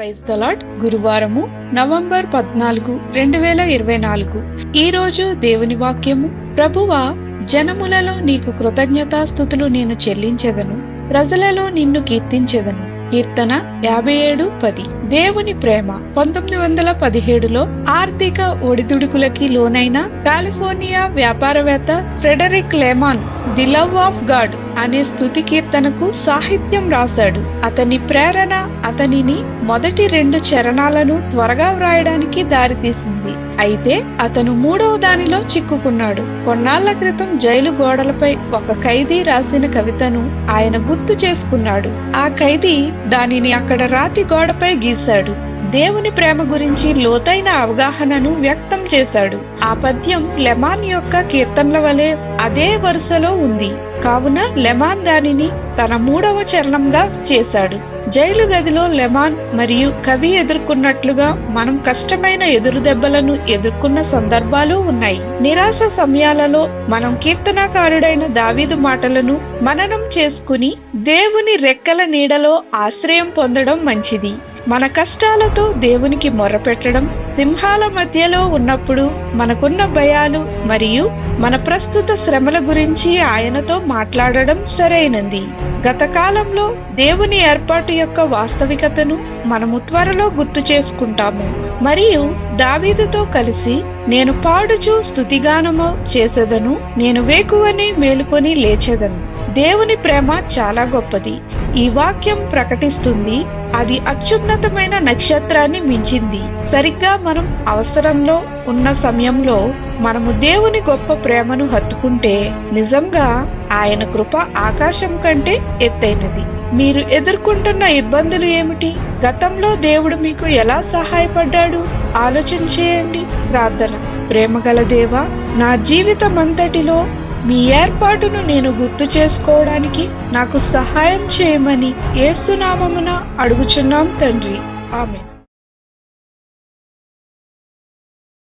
Praise the Lord గురువారము November పద్నాలుగు రెండు వేల ఇరవై నాలుగు. ఈ రోజు దేవుని వాక్యము. ప్రభువా జనములలో నీకు కృతజ్ఞతాస్థుతులు నేను చెల్లించెదను. ప్రజలలో నిన్ను కీర్తించెదను. కీర్తన యాభై ఏడు పది. దేవుని ప్రేమ పంతొమ్మిది వందల పదిహేడులో ఆర్థిక ఒడిదుడుకులకి లోనైన కాలిఫోర్నియా వ్యాపారవేత్త Frederick Lehman the love of God అనే స్థుతి కీర్తనకు సాహిత్యం రాశాడు. అతని ప్రేరణ అతనిని మొదటి రెండు చరణాలను త్వరగా వ్రాయడానికి దారితీసింది. అయితే అతను మూడవ దానిలో చిక్కుకున్నాడు. కొన్నాళ్ళ క్రితం జైలు గోడలపై ఒక ఖైదీ రాసిన కవితను ఆయన గుర్తు చేసుకున్నాడు. ఆ ఖైదీ దానిని అక్కడ రాతి గోడపై గీశాడు. దేవుని ప్రేమ గురించి లోతైన అవగాహనను వ్యక్తం చేశాడు. ఆ పద్యం లెమాన్ యొక్క కీర్తనల వలె అదే వరుసలో ఉంది. కావున లెమాన్ దానిని తన మూడవ చరణంగా చేశాడు. జైలు గదిలో లెమాన్ మరియు కవి ఎదుర్కొన్నట్లుగా మనం కష్టమైన ఎదురుదెబ్బలను ఎదుర్కొన్న సందర్భాలు ఉన్నాయి. నిరాశ సమయాలలో మనం కీర్తనాకారుడైన దావీదు మాటలను మననం చేసుకుని దేవుని రెక్కల నీడలో ఆశ్రయం పొందడం మంచిది. మన కష్టాలతో దేవునికి మొర్రపెట్టడం సింహాల మధ్యలో ఉన్నప్పుడు మనకున్న భయాలు మరియు మన ప్రస్తుత శ్రమల గురించి ఆయనతో మాట్లాడడం సరైనది. గత కాలంలో దేవుని ఏర్పాటు యొక్క వాస్తవికతను మనము త్వరలో గుర్తు చేసుకుంటాము. మరియు దావీదుతో కలిసి నేను పాడుచు స్థుతిగానము చేసేదను నేను వేకువని మేలుకొని లేచెదను. దేవుని ప్రేమ చాలా గొప్పది. ఈ వాక్యం ప్రకటిస్తుంది అది అత్యున్నతమైన నక్షత్రాన్ని మించింది. సరిగ్గా మనం అవసరంలో ఉన్న సమయంలో మనము దేవుని గొప్ప ప్రేమను హత్తుకుంటే నిజంగా ఆయన కృప ఆకాశం కంటే ఎత్తైనది. మీరు ఎదుర్కొంటున్న ఇబ్బందులు ఏమిటి? గతంలో దేవుడు మీకు ఎలా సహాయపడ్డాడు? ఆలోచన చేయండి. ప్రార్థన. ప్రేమగల దేవా నా జీవితం అంతటిలో మీ ఏర్పాటును నేను గుర్తు చేసుకోవడానికి నాకు సహాయం చేయమని ఏసునామమున అడుగుచున్నాం తండ్రి. ఆమె